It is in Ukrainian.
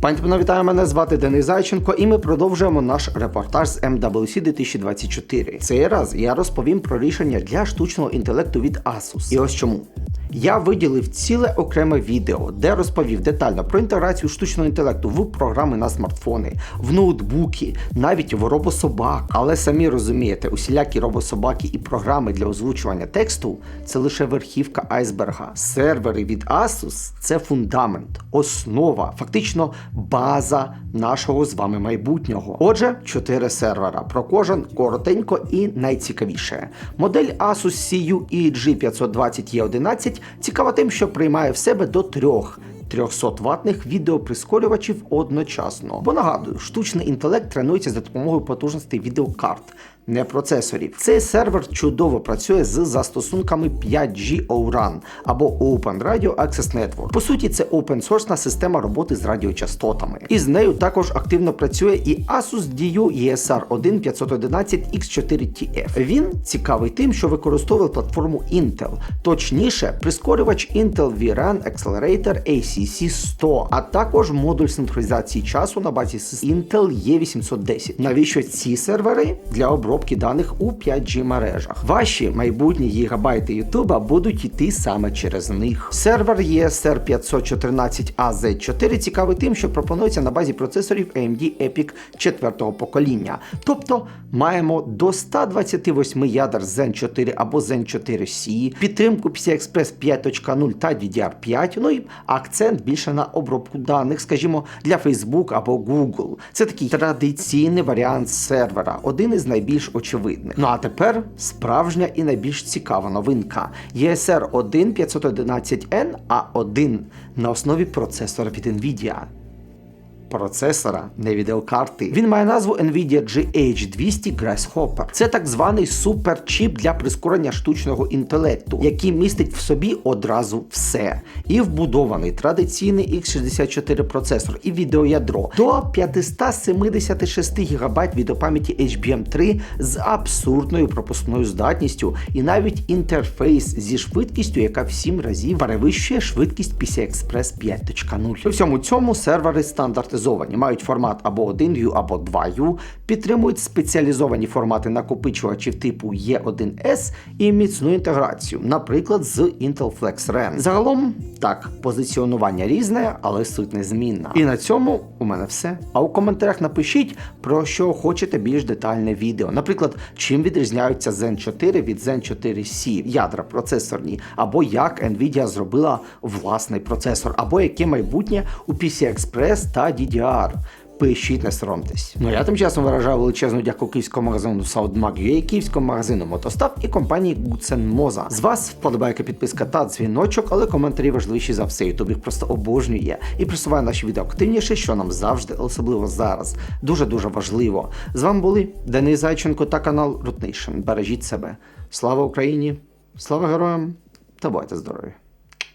Пані панове, вітаю, мене звати Денис Зайченко, і ми продовжуємо наш репортаж з MWC 2024. Цей раз я розповім про рішення для штучного інтелекту від Asus. І ось чому. Я виділив ціле окреме відео, де розповів детально про інтеграцію штучного інтелекту в програми на смартфони, в ноутбуки, навіть в робособак. Але самі розумієте, усілякі робособаки і програми для озвучування тексту це лише верхівка айсберга. Сервери від Asus – це фундамент, основа, фактично база нашого з вами майбутнього. Отже, чотири сервера. Про кожен коротенько і найцікавіше. Модель Asus CU EG520E11 цікава тим, що приймає в себе до трьох 300 ватних відеоприскорювачів одночасно. Бо нагадую, штучний інтелект тренується за допомогою потужностей відеокарт, не процесорів. Цей сервер чудово працює з застосунками 5G ORAN або Open Radio Access Network. По суті, це open-source система роботи з радіочастотами. І з нею також активно працює і Asus DU ESR1 511 X4TF. Він цікавий тим, що використовує платформу Intel, точніше, прискорювач Intel VRAN Accelerator ACC 100, а також модуль синхронізації часу на базі Intel E810. Навіщо ці сервери для обробки даних у 5G мережах? Ваші майбутні гігабайти Ютуба будуть йти саме через них. Сервер ESR 514 AZ4 цікавий тим, що пропонується на базі процесорів AMD EPIC 4-го покоління. Тобто маємо до 128 ядер Zen 4 або Zen 4 C, підтримку PCI Express 5.0 та DDR5, ну і акцент більше на обробку даних, скажімо, для Facebook або Google. Це такий традиційний варіант сервера, один із найбільш очевидних. Ну а тепер справжня і найбільш цікава новинка. ESR 1 511N A1 на основі процесора від Nvidia процесора, не відеокарти. Він має назву Nvidia GH200 Grasshopper. Це так званий суперчіп для прискорення штучного інтелекту, який містить в собі одразу все. І вбудований традиційний X64 процесор, і відеоядро до 576 ГБ відеопам'яті HBM3 з абсурдною пропускною здатністю, і навіть інтерфейс зі швидкістю, яка в 7 разів перевищує швидкість PCI Express 5.0. При всьому цьому сервери стандартизовані, мають формат або 1U, або 2U, підтримують спеціалізовані формати накопичувачів типу E1S і міцну інтеграцію, наприклад, з Intel Flex RAN. Загалом так, позиціонування різне, але суть незмінна. І на цьому у мене все. А у коментарях напишіть, про що хочете більш детальне відео. Наприклад, чим відрізняються Zen 4 від Zen 4 C, ядра процесорні, або як Nvidia зробила власний процесор, або яке майбутнє у PCI Express та DDR. Пишіть, не соромтесь. Ну я тим часом виражаю величезну дяку київському магазину SoundMag.ua, київському магазину Мотостав і компанії Гуцен Моза. З вас вподобайка, підписка та дзвіночок, але коментарі важливіші за все. Ютуб їх просто обожнює і просуває наші відео активніше, що нам завжди, особливо зараз. Дуже дуже важливо. З вами були Денис Зайченко та канал Nation. Бережіть себе. Слава Україні! Слава героям! Та бувайте здорові!